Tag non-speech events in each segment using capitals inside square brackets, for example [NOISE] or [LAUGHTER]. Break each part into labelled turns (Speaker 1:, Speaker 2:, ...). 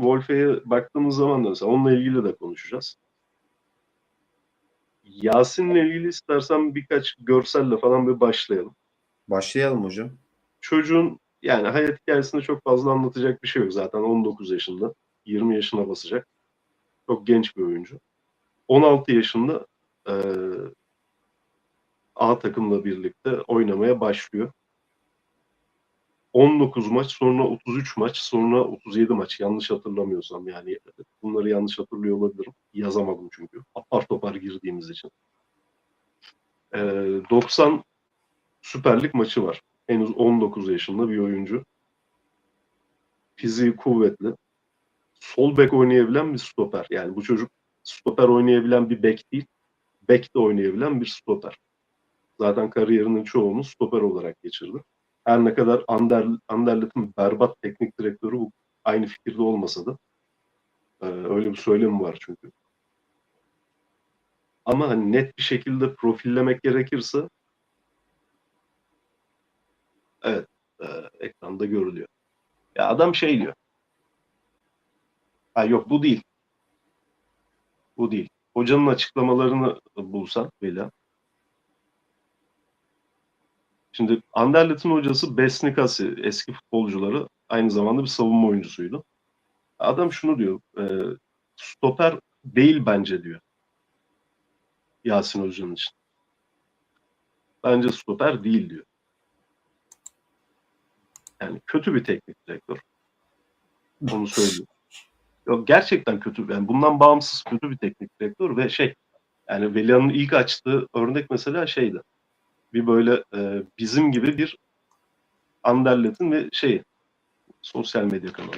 Speaker 1: Wolfe'ye baktığımız zaman da mesela onunla ilgili de konuşacağız. Yasin'le ilgili istersen birkaç görselle falan bir başlayalım.
Speaker 2: Başlayalım hocam.
Speaker 1: Çocuğun yani hayat hikayesinde çok fazla anlatacak bir şey yok. Zaten 19 yaşında. 20 yaşına basacak. Çok genç bir oyuncu. 16 yaşında e, A takımla birlikte oynamaya başlıyor. 19 maç, sonra 33 maç, sonra 37 maç. Yanlış hatırlamıyorsam yani bunları yanlış hatırlıyor olabilirim. Yazamadım çünkü. Apar topar girdiğimiz için. E, 90 Süper Lig maçı var. Henüz 19 yaşında bir oyuncu. Fiziği kuvvetli. Sol bek oynayabilen bir stoper. Yani bu çocuk stoper oynayabilen bir bek değil. Bek de oynayabilen bir stoper. Zaten kariyerinin çoğunu stoper olarak geçirdi. Her ne kadar Ander, Anderlet'in berbat teknik direktörü bu aynı fikirde olmasa da e, öyle bir söylemi var çünkü. Ama hani net bir şekilde profillemek gerekirse evet e, ekranda görülüyor. Ya adam şey diyor. Ha yok bu değil. Bu değil. Hocanın açıklamalarını bulsan Vela. Şimdi Anderlet'in hocası Besnikasi eski futbolcuları aynı zamanda bir savunma oyuncusuydu. Adam şunu diyor. E, stoper değil bence diyor. Yasin Hoca'nın için. Bence stoper değil diyor. Yani kötü bir teknik direktör. Onu söyleyeyim. Yok gerçekten kötü. Yani bundan bağımsız kötü bir teknik direktör ve şey yani Velia'nın ilk açtığı örnek mesela şeydi. Bir böyle e, bizim gibi bir Anderlet'in ve şey sosyal medya kanalı.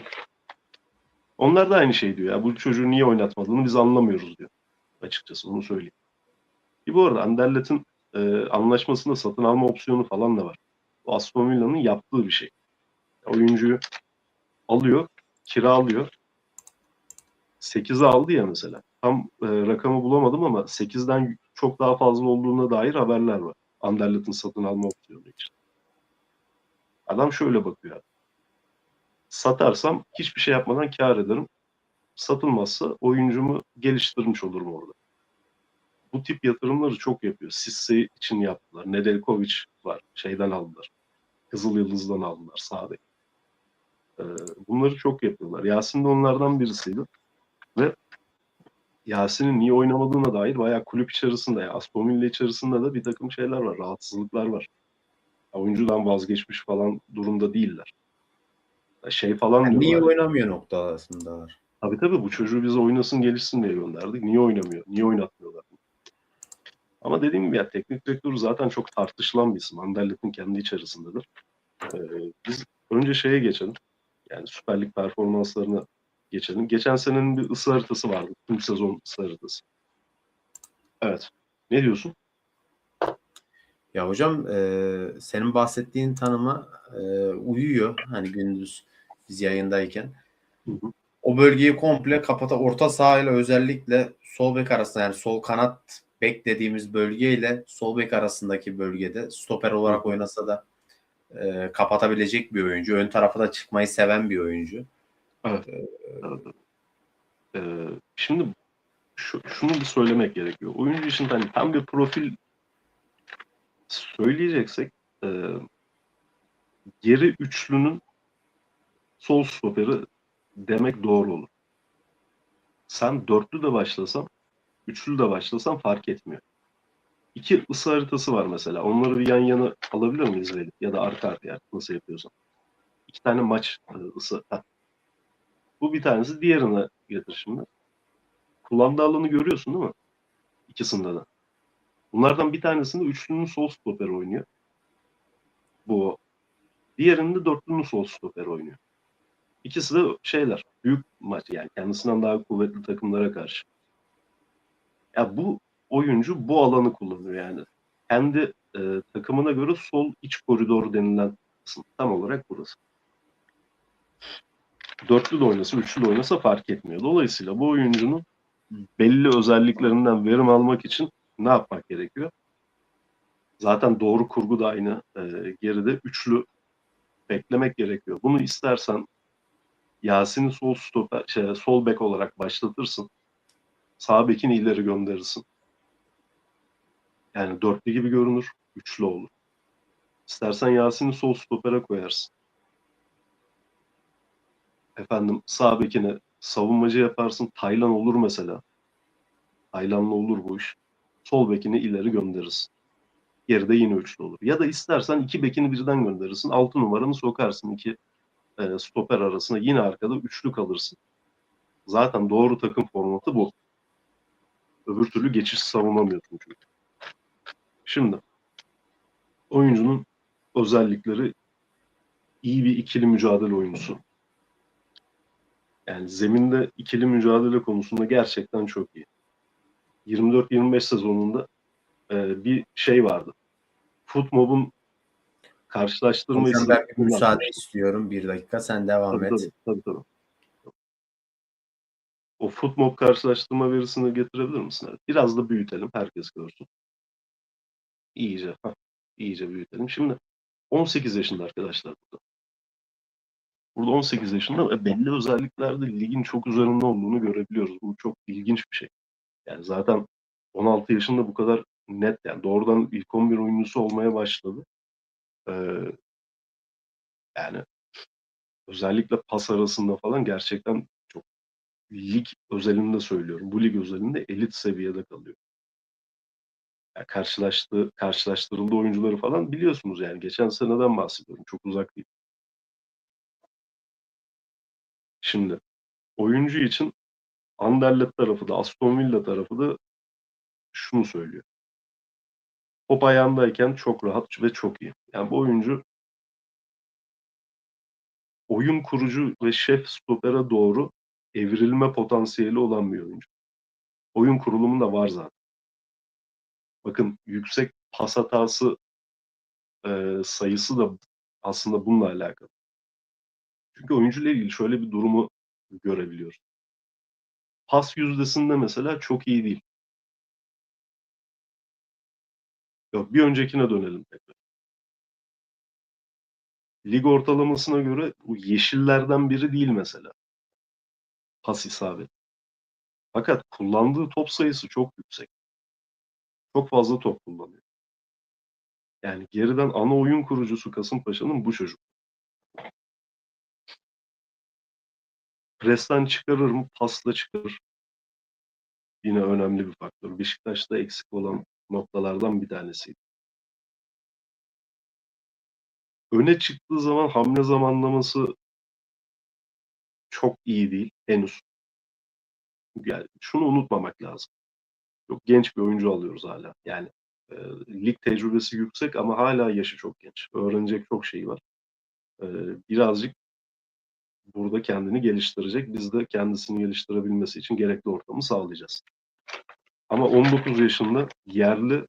Speaker 1: Onlar da aynı şey diyor. Ya bu çocuğu niye oynatmadığını biz anlamıyoruz diyor. Açıkçası onu söyleyeyim. Ki bu arada Anderlet'in e, anlaşmasında satın alma opsiyonu falan da var. Bu Aston Villa'nın yaptığı bir şey. Oyuncuyu alıyor, kiralıyor. 8'e aldı ya mesela. Tam e, rakamı bulamadım ama 8'den çok daha fazla olduğuna dair haberler var. Anderlet'in satın alma opsiyonu için. Adam şöyle bakıyor. Satarsam hiçbir şey yapmadan kar ederim. Satılmazsa oyuncumu geliştirmiş olurum orada. Bu tip yatırımları çok yapıyor. Sisse için yaptılar. Nedeljkovic var. Şeyden aldılar. Kızıl Yıldız'dan aldılar sahada. Ee, bunları çok yapıyorlar. Yasin de onlardan birisiydi. Ve Yasin'in niye oynamadığına dair bayağı kulüp içerisinde, yani Aston Villa içerisinde de bir takım şeyler var, rahatsızlıklar var. Oyuncudan vazgeçmiş falan durumda değiller. Şey falan
Speaker 2: Yani niye oynamıyor noktasında var.
Speaker 1: Tabii tabii bu çocuğu bize oynasın gelişsin diye gönderdik. Niye oynamıyor? Niye oynatmıyorlar? Ama dediğim gibi ya teknik direktör zaten çok tartışılan bir isim. Anderlet'in kendi içerisindedir. Ee, biz önce şeye geçelim. Yani Süper Lig performanslarına geçelim. Geçen senenin bir ısı haritası vardı. Tüm sezon ısı haritası. Evet. Ne diyorsun?
Speaker 2: Ya hocam e, senin bahsettiğin tanıma e, uyuyor. Hani gündüz biz yayındayken.
Speaker 1: Hı hı.
Speaker 2: O bölgeyi komple kapata orta sahayla özellikle sol bek arasında yani sol kanat bek dediğimiz bölgeyle sol bek arasındaki bölgede stoper olarak oynasa da e, kapatabilecek bir oyuncu. Ön tarafa da çıkmayı seven bir oyuncu.
Speaker 1: Evet. Ee, şimdi şu, şunu bir söylemek gerekiyor. Oyuncu için hani tam bir profil söyleyeceksek e, geri üçlünün sol stoperi demek doğru olur. Sen dörtlü de başlasan, üçlü de başlasan fark etmiyor. İki ısı haritası var mesela. Onları bir yan yana alabilir miyiz? Ya da arka arkaya nasıl yapıyorsan. İki tane maç ısı. Heh. Bu bir tanesi. Diğerine getir şimdi. Kullandığı alanı görüyorsun değil mi? İkisinde de. Bunlardan bir tanesinde üçlünün sol stoper oynuyor. Bu. Diğerinde dörtlünün sol stoper oynuyor. İkisi de şeyler. Büyük maç yani kendisinden daha kuvvetli takımlara karşı. Ya bu oyuncu bu alanı kullanıyor yani. Kendi e, takımına göre sol iç koridoru denilen kısım. Tam olarak burası. Dörtlü de oynasa, üçlü de oynasa fark etmiyor. Dolayısıyla bu oyuncunun belli özelliklerinden verim almak için ne yapmak gerekiyor? Zaten doğru kurgu da aynı e, geride üçlü beklemek gerekiyor. Bunu istersen Yasin'i sol stoper, şey, sol bek olarak başlatırsın. Sağ bekini ileri gönderirsin. Yani dörtlü gibi görünür, üçlü olur. İstersen Yasin'i sol stopere koyarsın. Efendim sağ bekine savunmacı yaparsın. Taylan olur mesela. Taylan'la olur bu iş. Sol bekini ileri gönderirsin. Geride yine üçlü olur. Ya da istersen iki bekini birden gönderirsin. Altı numaranı sokarsın iki e, stoper arasına. Yine arkada üçlü kalırsın. Zaten doğru takım formatı bu. Öbür türlü geçiş savunamıyorsun çünkü. Şimdi oyuncunun özellikleri iyi bir ikili mücadele oyuncusu. Yani zeminde ikili mücadele konusunda gerçekten çok iyi. 24-25 sezonunda e, bir şey vardı. Footmob'un karşılaştırma
Speaker 2: ben bir müsaade istiyorum. Bir dakika sen devam
Speaker 1: Tabii,
Speaker 2: et.
Speaker 1: tabii, tabii, tabii. O Footmob karşılaştırma verisini getirebilir misin? Evet. Biraz da büyütelim. Herkes görsün. İyice. hah, iyice büyütelim. Şimdi 18 yaşında arkadaşlar burada. Burada 18 yaşında belli özelliklerde ligin çok üzerinde olduğunu görebiliyoruz. Bu çok ilginç bir şey. Yani zaten 16 yaşında bu kadar net yani doğrudan ilk 11 oyuncusu olmaya başladı. Ee, yani özellikle pas arasında falan gerçekten çok lig özelinde söylüyorum. Bu lig özelinde elit seviyede kalıyor. Yani karşılaştığı, karşılaştırıldığı oyuncuları falan biliyorsunuz yani. Geçen seneden bahsediyorum. Çok uzak değil. Şimdi oyuncu için Anderlecht tarafı da Aston Villa tarafı da şunu söylüyor. Top ayağındayken çok rahat ve çok iyi. Yani bu oyuncu oyun kurucu ve şef stopere doğru evrilme potansiyeli olan bir oyuncu. Oyun kurulumu da var zaten. Bakın yüksek pas hatası e, sayısı da aslında bununla alakalı. Çünkü oyuncuyla ilgili şöyle bir durumu görebiliyoruz. Pas yüzdesinde mesela çok iyi değil. Yok bir öncekine dönelim tekrar. Lig ortalamasına göre bu yeşillerden biri değil mesela. Pas isabet. Fakat kullandığı top sayısı çok yüksek. Çok fazla top kullanıyor. Yani geriden ana oyun kurucusu Kasımpaşa'nın bu çocuk. Presten çıkarır mı? Pasla çıkarır. Yine önemli bir faktör. Beşiktaş'ta eksik olan noktalardan bir tanesiydi. Öne çıktığı zaman hamle zamanlaması çok iyi değil henüz. Yani şunu unutmamak lazım. Çok genç bir oyuncu alıyoruz hala. Yani e, lig tecrübesi yüksek ama hala yaşı çok genç. Öğrenecek çok şey var. E, birazcık burada kendini geliştirecek. Biz de kendisini geliştirebilmesi için gerekli ortamı sağlayacağız. Ama 19 yaşında yerli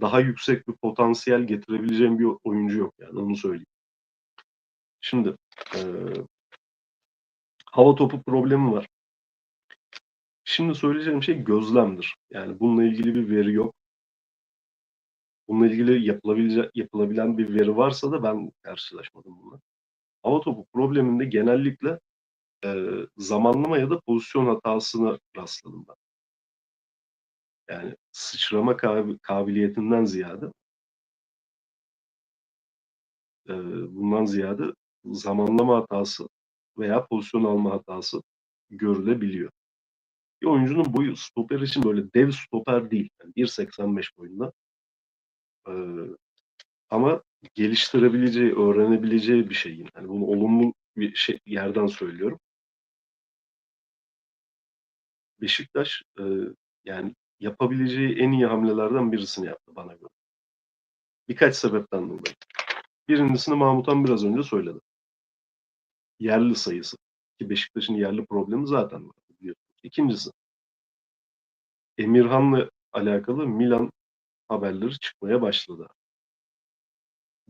Speaker 1: daha yüksek bir potansiyel getirebileceğim bir oyuncu yok yani onu söyleyeyim. Şimdi e, hava topu problemi var. Şimdi söyleyeceğim şey gözlemdir. Yani bununla ilgili bir veri yok. Bununla ilgili yapılabilecek, yapılabilen bir veri varsa da ben karşılaşmadım bununla. Hava topu probleminde genellikle e, zamanlama ya da pozisyon hatasına rastladım ben. Yani sıçrama kabi- kabiliyetinden ziyade e, bundan ziyade zamanlama hatası veya pozisyon alma hatası görülebiliyor. Bir oyuncunun boyu stoper için böyle dev stoper değil. Yani 1.85 boyunda. E, ama geliştirebileceği, öğrenebileceği bir şey. Yani bunu olumlu bir şey, yerden söylüyorum. Beşiktaş e, yani yapabileceği en iyi hamlelerden birisini yaptı bana göre. Birkaç sebepten dolayı. Birincisini Mahmuthan biraz önce söyledi. Yerli sayısı. Ki Beşiktaş'ın yerli problemi zaten var. biliyorsunuz. İkincisi Emirhan'la alakalı Milan haberleri çıkmaya başladı.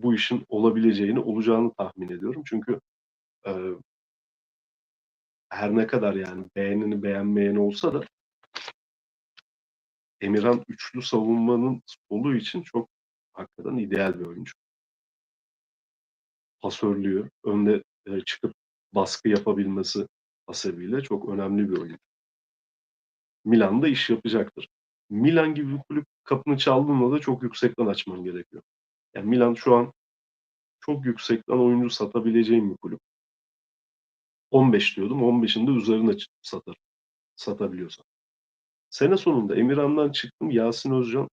Speaker 1: Bu işin olabileceğini, olacağını tahmin ediyorum. Çünkü e, her ne kadar yani beğenini beğenmeyeni olsa da Emirhan üçlü savunmanın solu için çok hakikaten ideal bir oyuncu. Pasörlüğü, önde e, çıkıp baskı yapabilmesi hasebiyle çok önemli bir oyuncu. Milan'da iş yapacaktır. Milan gibi bir kulüp kapını çaldığında da çok yüksekten açman gerekiyor. Yani Milan şu an çok yüksekten oyuncu satabileceğim bir kulüp. 15 diyordum. 15'in de üzerine satar. Satabiliyorsan. Sene sonunda Emirhan'dan çıktım. Yasin Özcan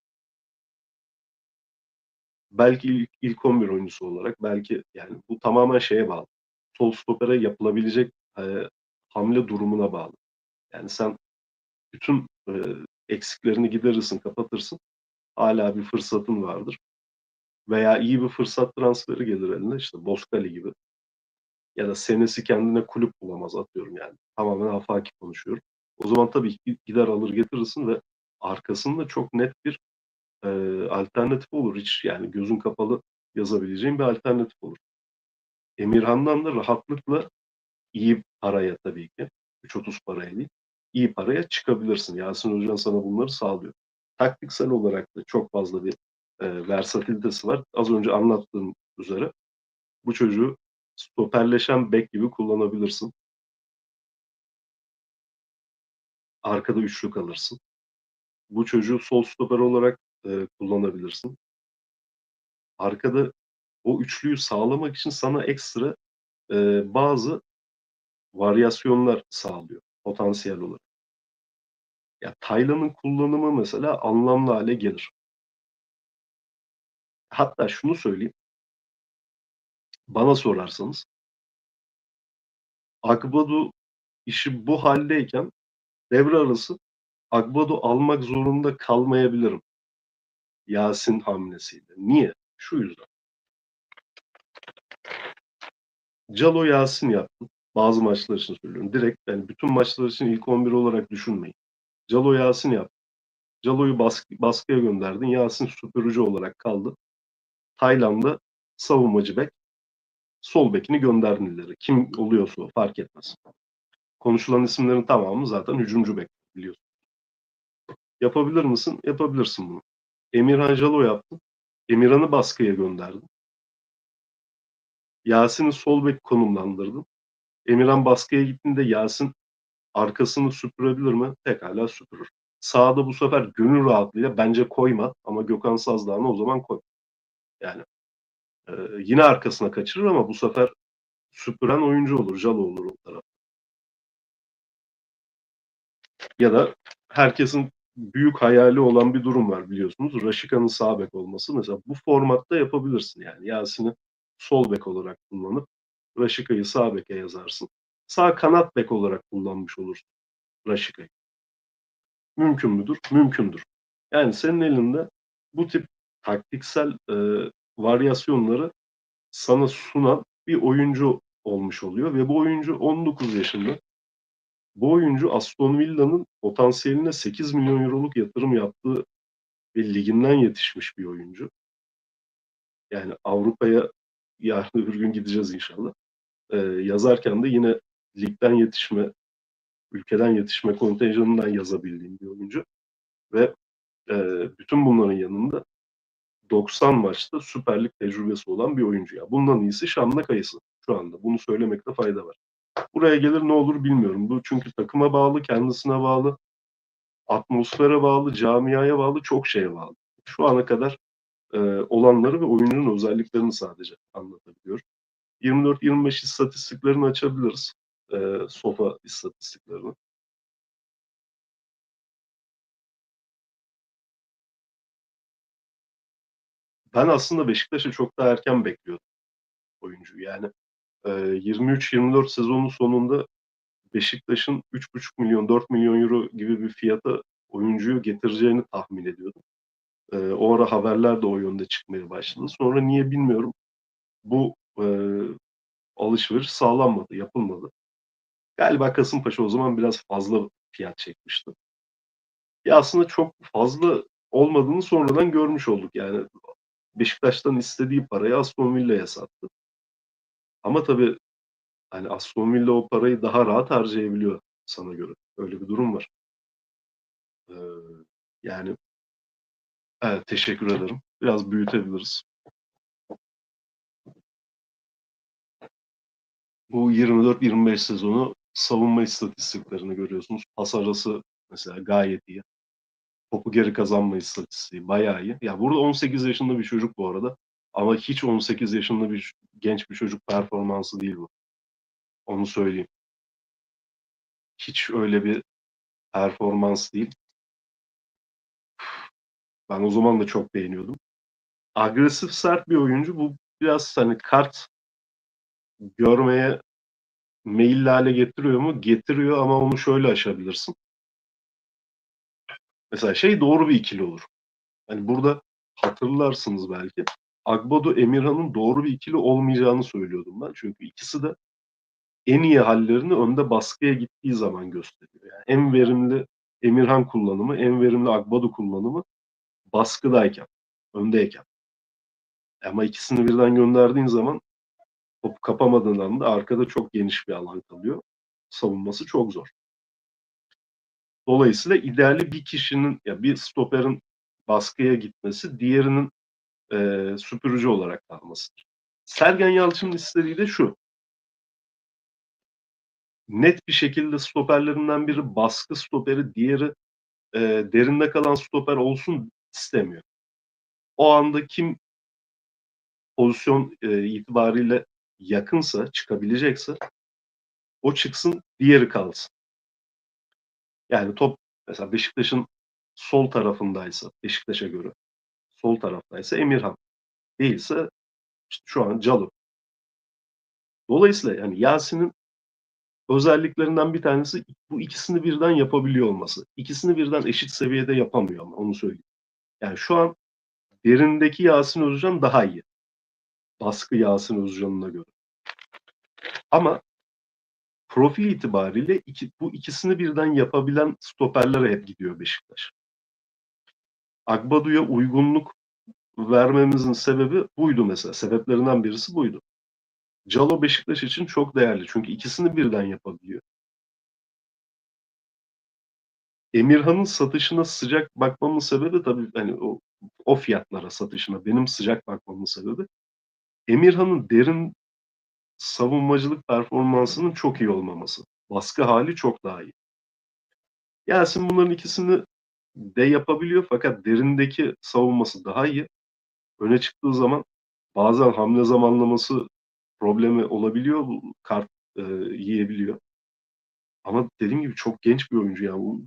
Speaker 1: belki ilk, ilk 11 oyuncusu olarak belki yani bu tamamen şeye bağlı. Sol stopere yapılabilecek e, hamle durumuna bağlı. Yani sen bütün e, eksiklerini giderirsin, kapatırsın. Hala bir fırsatın vardır. Veya iyi bir fırsat transferi gelir eline işte Boskali gibi. Ya da senesi kendine kulüp bulamaz atıyorum yani. Tamamen afaki konuşuyorum. O zaman tabii gider alır getirirsin ve arkasında çok net bir e, alternatif olur. Hiç yani gözün kapalı yazabileceğin bir alternatif olur. Emirhan'dan da rahatlıkla iyi paraya tabii ki 3.30 paraya değil iyi paraya çıkabilirsin. Yasin Hocam sana bunları sağlıyor. Taktiksel olarak da çok fazla bir e, versatilitesi var. Az önce anlattığım üzere bu çocuğu stoperleşen bek gibi kullanabilirsin. Arkada üçlük alırsın. Bu çocuğu sol stoper olarak e, kullanabilirsin. Arkada o üçlüyü sağlamak için sana ekstra e, bazı varyasyonlar sağlıyor potansiyel olarak. Ya Taylan'ın kullanımı mesela anlamlı hale gelir. Hatta şunu söyleyeyim. Bana sorarsanız Agbadu işi bu haldeyken devre arası Agbadu almak zorunda kalmayabilirim. Yasin hamlesiyle. Niye? Şu yüzden. Calo Yasin yaptım. Bazı maçlar için söylüyorum. Direkt yani bütün maçlar için ilk 11 olarak düşünmeyin. Calo Yasin yaptı. Calo'yu baskı, baskıya gönderdin. Yasin süpürücü olarak kaldı. Tayland'da savunmacı bek. Sol bekini gönderdin ileri. Kim oluyorsa fark etmez. Konuşulan isimlerin tamamı zaten hücumcu bek biliyorsun. Yapabilir misin? Yapabilirsin bunu. Emirhan Jalo yaptı. Emirhan'ı baskıya gönderdin. Yasin'i sol bek konumlandırdın. Emirhan baskıya gittiğinde Yasin arkasını süpürebilir mi? Pekala süpürür. Sağda bu sefer gönül rahatlığıyla bence koyma ama Gökhan Sazdağ'ını o zaman koy. Yani e, yine arkasına kaçırır ama bu sefer süpüren oyuncu olur. Jalo olur o taraf. Ya da herkesin büyük hayali olan bir durum var biliyorsunuz. Raşika'nın sağ bek olması. Mesela bu formatta yapabilirsin yani. Yasin'i sol bek olarak kullanıp Raşika'yı sağ beke yazarsın. Sağ kanat bek olarak kullanmış olursun Raşika'yı. Mümkün müdür? Mümkündür. Yani senin elinde bu tip taktiksel e, varyasyonları sana sunan bir oyuncu olmuş oluyor ve bu oyuncu 19 yaşında. Bu oyuncu Aston Villa'nın potansiyeline 8 milyon euroluk yatırım yaptığı ve liginden yetişmiş bir oyuncu. Yani Avrupa'ya yarın öbür gün gideceğiz inşallah. Ee, yazarken de yine ligden yetişme, ülkeden yetişme kontenjanından yazabildiğim bir oyuncu. Ve e, bütün bunların yanında 90 maçta Süper Lig tecrübesi olan bir oyuncu. Ya. Bundan iyisi Şam'la Kayısı şu anda. Bunu söylemekte fayda var. Buraya gelir ne olur bilmiyorum. Bu çünkü takıma bağlı, kendisine bağlı, atmosfere bağlı, camiaya bağlı, çok şeye bağlı. Şu ana kadar e, olanları ve oyuncunun özelliklerini sadece anlatabiliyor. 24-25 istatistiklerini açabiliriz. E, sofa istatistiklerini. Ben aslında Beşiktaş'ı çok daha erken bekliyordum oyuncu. Yani e, 23-24 sezonun sonunda Beşiktaş'ın 3,5 milyon 4 milyon euro gibi bir fiyata oyuncuyu getireceğini tahmin ediyordum. E, o ara haberler de o yönde çıkmaya başladı. Sonra niye bilmiyorum bu e, alışveriş sağlanmadı, yapılmadı. Galiba Kasımpaşa o zaman biraz fazla fiyat çekmişti. Ya aslında çok fazla olmadığını sonradan görmüş olduk. Yani Beşiktaş'tan istediği parayı Aston Villa'ya sattı. Ama tabii hani Aston Villa o parayı daha rahat harcayabiliyor sana göre. Öyle bir durum var. Ee, yani evet, teşekkür ederim. Biraz büyütebiliriz. bu 24-25 sezonu savunma istatistiklerini görüyorsunuz. Pas arası mesela gayet iyi. Topu geri kazanma istatistiği bayağı iyi. Ya burada 18 yaşında bir çocuk bu arada. Ama hiç 18 yaşında bir genç bir çocuk performansı değil bu. Onu söyleyeyim. Hiç öyle bir performans değil. Ben o zaman da çok beğeniyordum. Agresif sert bir oyuncu. Bu biraz hani kart görmeye meyilli hale getiriyor mu? Getiriyor ama onu şöyle aşabilirsin. Mesela şey doğru bir ikili olur. Hani burada hatırlarsınız belki. Agbodo Emirhan'ın doğru bir ikili olmayacağını söylüyordum ben. Çünkü ikisi de en iyi hallerini önde baskıya gittiği zaman gösteriyor. Yani en verimli Emirhan kullanımı, en verimli Agbodo kullanımı baskıdayken, öndeyken. Ama ikisini birden gönderdiğin zaman topu kapamadığın anda arkada çok geniş bir alan kalıyor. Savunması çok zor. Dolayısıyla ideali bir kişinin ya bir stoperin baskıya gitmesi, diğerinin e, süpürücü olarak kalmasıdır. Sergen Yalçın'ın istediği de şu. Net bir şekilde stoperlerinden biri baskı stoperi, diğeri e, derinde kalan stoper olsun istemiyor. O anda kim pozisyon e, itibariyle yakınsa, çıkabilecekse o çıksın, diğeri kalsın. Yani top mesela Beşiktaş'ın sol tarafındaysa, Beşiktaş'a göre sol taraftaysa Emirhan. Değilse işte şu an Calo. Dolayısıyla yani Yasin'in özelliklerinden bir tanesi bu ikisini birden yapabiliyor olması. İkisini birden eşit seviyede yapamıyor ama onu söyleyeyim. Yani şu an derindeki Yasin Özcan daha iyi. Baskı Yasin Özcan'ına göre. Ama profil itibariyle iki, bu ikisini birden yapabilen stoperlere hep gidiyor Beşiktaş. Agbadu'ya uygunluk vermemizin sebebi buydu mesela. Sebeplerinden birisi buydu. Calo Beşiktaş için çok değerli. Çünkü ikisini birden yapabiliyor. Emirhan'ın satışına sıcak bakmamın sebebi tabii hani o, o fiyatlara satışına benim sıcak bakmamın sebebi Emirhan'ın derin savunmacılık performansının çok iyi olmaması. Baskı hali çok daha iyi. Yasin bunların ikisini de yapabiliyor fakat derindeki savunması daha iyi. Öne çıktığı zaman bazen hamle zamanlaması problemi olabiliyor. Kart e, yiyebiliyor. Ama dediğim gibi çok genç bir oyuncu ya. Bu,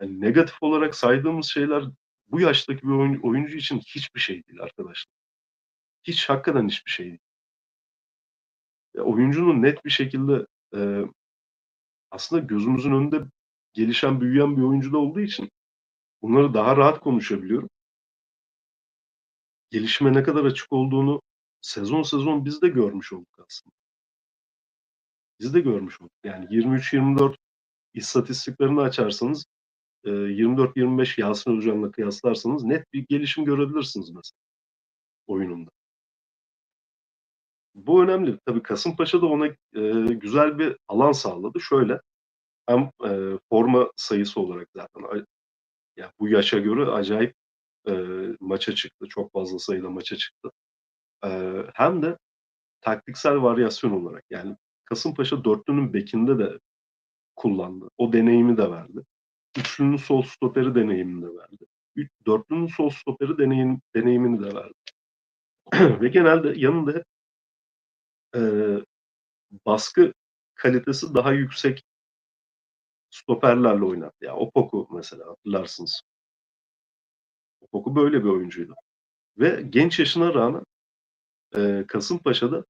Speaker 1: yani negatif olarak saydığımız şeyler bu yaştaki bir oyuncu için hiçbir şey değil arkadaşlar. Hiç hakikaten hiçbir şey değil. Ya, oyuncunun net bir şekilde e, aslında gözümüzün önünde gelişen, büyüyen bir oyuncu da olduğu için bunları daha rahat konuşabiliyorum. Gelişime ne kadar açık olduğunu sezon sezon biz de görmüş olduk aslında. Biz de görmüş olduk. Yani 23-24 istatistiklerini açarsanız 24-25 Yasin Hocam'la kıyaslarsanız net bir gelişim görebilirsiniz mesela oyununda. Bu önemli. Tabii Kasımpaşa da ona e, güzel bir alan sağladı. Şöyle hem e, forma sayısı olarak zaten ya bu yaşa göre acayip e, maça çıktı. Çok fazla sayıda maça çıktı. E, hem de taktiksel varyasyon olarak yani Kasımpaşa dörtlünün bekinde de kullandı. O deneyimi de verdi. Üçlünün sol stoperi deneyimini de verdi. Üç, dörtlünün sol stoperi deneyim, deneyimini de verdi. [CLEARS THROAT] Ve genelde yanında hep e, baskı kalitesi daha yüksek stoperlerle oynattı. Ya Opoku mesela hatırlarsınız. Opoku böyle bir oyuncuydu. Ve genç yaşına rağmen e, Kasımpaşa'da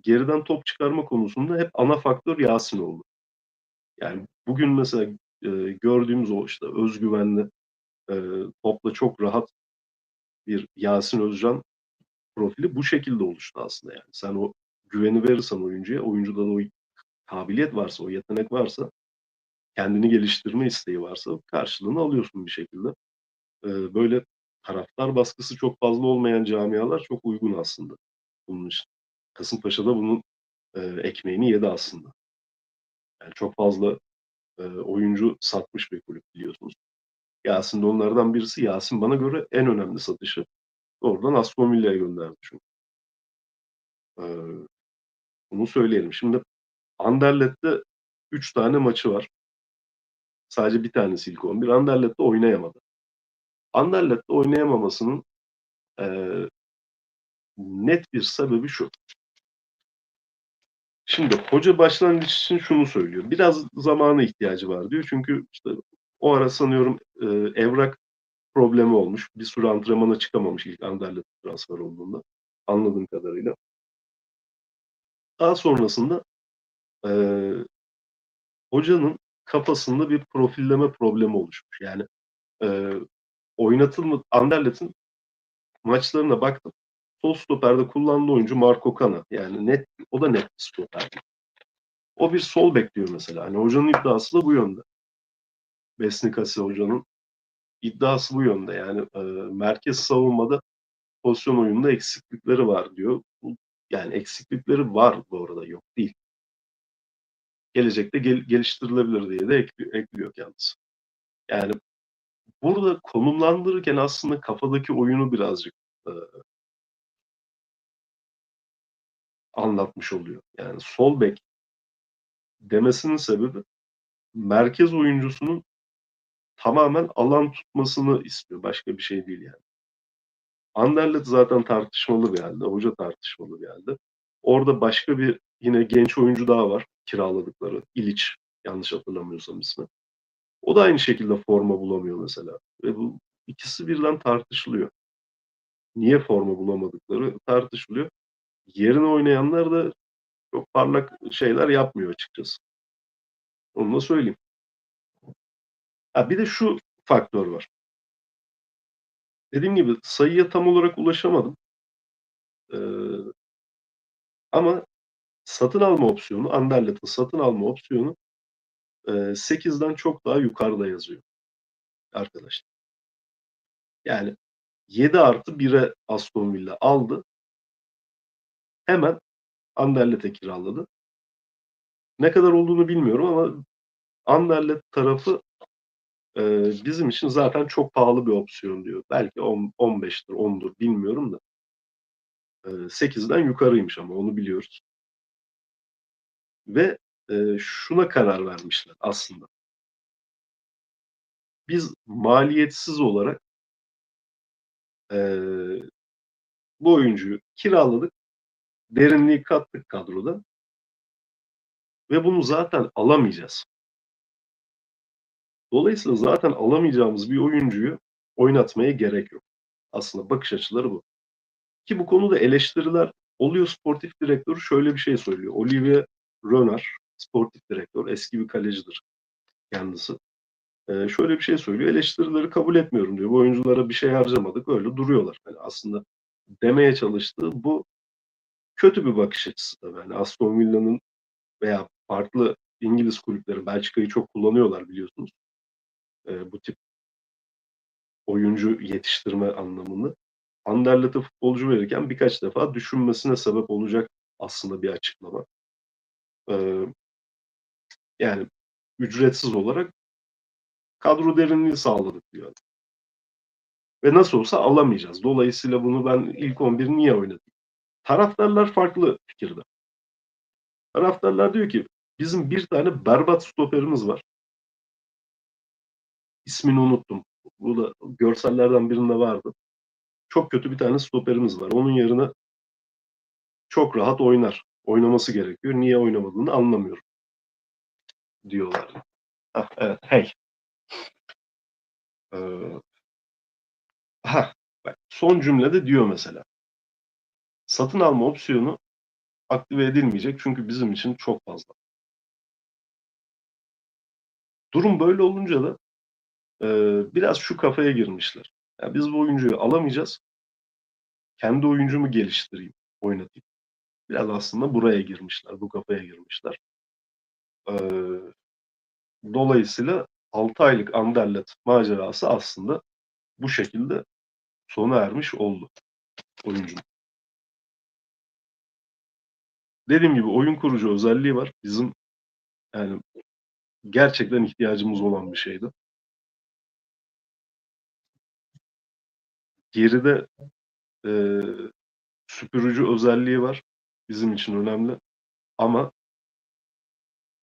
Speaker 1: geriden top çıkarma konusunda hep ana faktör Yasin oldu. Yani bugün mesela e, gördüğümüz o işte özgüvenli e, topla çok rahat bir Yasin Özcan profili bu şekilde oluştu aslında yani. Sen o güveni verirsen oyuncuya, oyuncuda da o kabiliyet varsa, o yetenek varsa, kendini geliştirme isteği varsa karşılığını alıyorsun bir şekilde. E, böyle taraftar baskısı çok fazla olmayan camialar çok uygun aslında bunun için. Kasımpaşa da bunun e, ekmeğini yedi aslında. Yani çok fazla e, oyuncu satmış bir kulüp biliyorsunuz. Yasin de onlardan birisi. Yasin bana göre en önemli satışı. Oradan Aston gönderdi çünkü. Ee, bunu söyleyelim. Şimdi Anderlet'te 3 tane maçı var. Sadece bir tanesi ilk 11. Anderlet'te oynayamadı. Anderlet'te oynayamamasının eee, net bir sebebi şu. Şimdi hoca başlangıç için şunu söylüyor. Biraz zamana ihtiyacı var diyor. Çünkü işte o ara sanıyorum e, evrak problemi olmuş. Bir süre antrenmana çıkamamış ilk Anderlet transfer olduğunda. Anladığım kadarıyla. Daha sonrasında e, hocanın kafasında bir profilleme problemi oluşmuş. Yani e, oynatılma Anderlet'in maçlarına baktım. Sol stoperde kullandığı oyuncu Marco Kana. Yani net o da net bir stoper. O bir sol bekliyor mesela. Hani hocanın iddiası da bu yönde. Besnikasi hocanın iddiası bu yönde. Yani e, merkez savunmada pozisyon oyununda eksiklikleri var diyor. Bu- Yani eksiklikleri var bu arada yok değil. Gelecekte gel- geliştirilebilir diye de ekliyor, ekliyor kendisi. Yani burada konumlandırırken aslında kafadaki oyunu birazcık e, anlatmış oluyor. Yani sol bek demesinin sebebi merkez oyuncusunun tamamen alan tutmasını istiyor. Başka bir şey değil yani. Anderlet zaten tartışmalı bir halde. Hoca tartışmalı bir halde. Orada başka bir yine genç oyuncu daha var kiraladıkları. İliç yanlış hatırlamıyorsam ismi. O da aynı şekilde forma bulamıyor mesela. Ve bu ikisi birden tartışılıyor. Niye forma bulamadıkları tartışılıyor. Yerine oynayanlar da çok parlak şeyler yapmıyor açıkçası. Onu da söyleyeyim. Ha, bir de şu faktör var. Dediğim gibi sayıya tam olarak ulaşamadım. Ee, ama satın alma opsiyonu, Anderlet'in satın alma opsiyonu e, 8'den çok daha yukarıda yazıyor arkadaşlar. Yani 7 artı 1'e Aston Villa aldı. Hemen Anderlet'e kiraladı. Ne kadar olduğunu bilmiyorum ama Anderlet tarafı bizim için zaten çok pahalı bir opsiyon diyor. Belki 10, 15'tir, 10'dur bilmiyorum da. E, 8'den yukarıymış ama onu biliyoruz. Ve şuna karar vermişler aslında. Biz maliyetsiz olarak bu oyuncuyu kiraladık. Derinliği kattık kadroda. Ve bunu zaten alamayacağız. Dolayısıyla zaten alamayacağımız bir oyuncuyu oynatmaya gerek yok. Aslında bakış açıları bu. Ki bu konuda eleştiriler oluyor sportif direktörü şöyle bir şey söylüyor. Olivier Renard, sportif direktör, eski bir kalecidir kendisi. Ee, şöyle bir şey söylüyor. Eleştirileri kabul etmiyorum diyor. Bu oyunculara bir şey harcamadık. Öyle duruyorlar. Yani aslında demeye çalıştığı bu kötü bir bakış açısı tabii. Yani Aston Villa'nın veya farklı İngiliz kulüpleri Belçika'yı çok kullanıyorlar biliyorsunuz. Ee, bu tip oyuncu yetiştirme anlamında. Anderlet'e futbolcu verirken birkaç defa düşünmesine sebep olacak aslında bir açıklama. Ee, yani ücretsiz olarak kadro derinliği sağladık diyor. Ve nasıl olsa alamayacağız. Dolayısıyla bunu ben ilk 11 niye oynadım? Taraftarlar farklı fikirde. Taraftarlar diyor ki bizim bir tane berbat stoperimiz var. İsmini unuttum. Bu da görsellerden birinde vardı. Çok kötü bir tane stoperimiz var. Onun yerine çok rahat oynar. Oynaması gerekiyor. Niye oynamadığını anlamıyorum. Diyorlar. Hah, evet. Hey. Ee, ha, bak, son cümlede diyor mesela. Satın alma opsiyonu aktive edilmeyecek çünkü bizim için çok fazla. Durum böyle olunca da e, biraz şu kafaya girmişler. Ya biz bu oyuncuyu alamayacağız. Kendi oyuncumu geliştireyim, oynatayım. Biraz aslında buraya girmişler, bu kafaya girmişler. E, dolayısıyla 6 aylık Anderlet macerası aslında bu şekilde sona ermiş oldu oyuncunun. Dediğim gibi oyun kurucu özelliği var. Bizim yani gerçekten ihtiyacımız olan bir şeydi. Geride e, süpürücü özelliği var. Bizim için önemli. Ama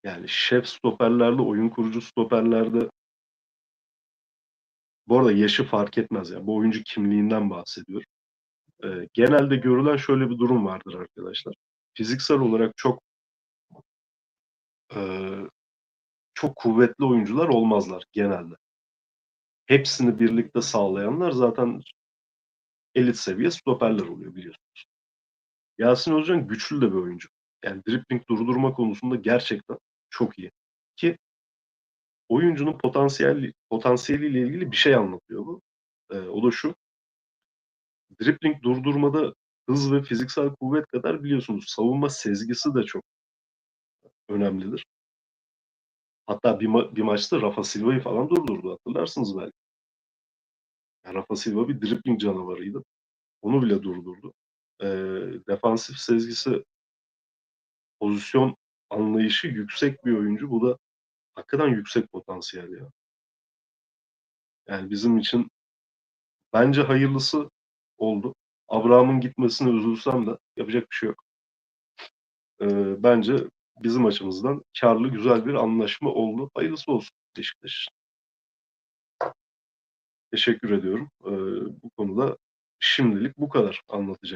Speaker 1: Yani şef stoperlerde, oyun kurucu stoperlerde bu arada yaşı fark etmez yani. Bu oyuncu kimliğinden bahsediyorum. Ee, genelde görülen şöyle bir durum vardır arkadaşlar. Fiziksel olarak çok e, çok kuvvetli oyuncular olmazlar genelde. Hepsini birlikte sağlayanlar zaten elit seviye stoperler oluyor biliyorsunuz. Yasin Özcan güçlü de bir oyuncu. Yani dribbling durdurma konusunda gerçekten çok iyi. Ki oyuncunun potansiyel potansiyeliyle ilgili bir şey anlatıyor bu. Ee, o da şu. Dribbling durdurmada hız ve fiziksel kuvvet kadar biliyorsunuz savunma sezgisi de çok önemlidir. Hatta bir, ma- bir maçta Rafa Silva'yı falan durdurdu hatırlarsınız belki. Yani Rafa Silva bir dribbling canavarıydı. Onu bile durdurdu. Ee, defansif sezgisi, pozisyon anlayışı yüksek bir oyuncu. Bu da hakikaten yüksek potansiyel ya. Yani bizim için bence hayırlısı oldu. Abraham'ın gitmesine üzülsem de yapacak bir şey yok. Ee, bence bizim açımızdan karlı güzel bir anlaşma oldu. Hayırlısı olsun Beşiktaş. Teşekkür ediyorum. Ee, bu konuda şimdilik bu kadar anlatacak.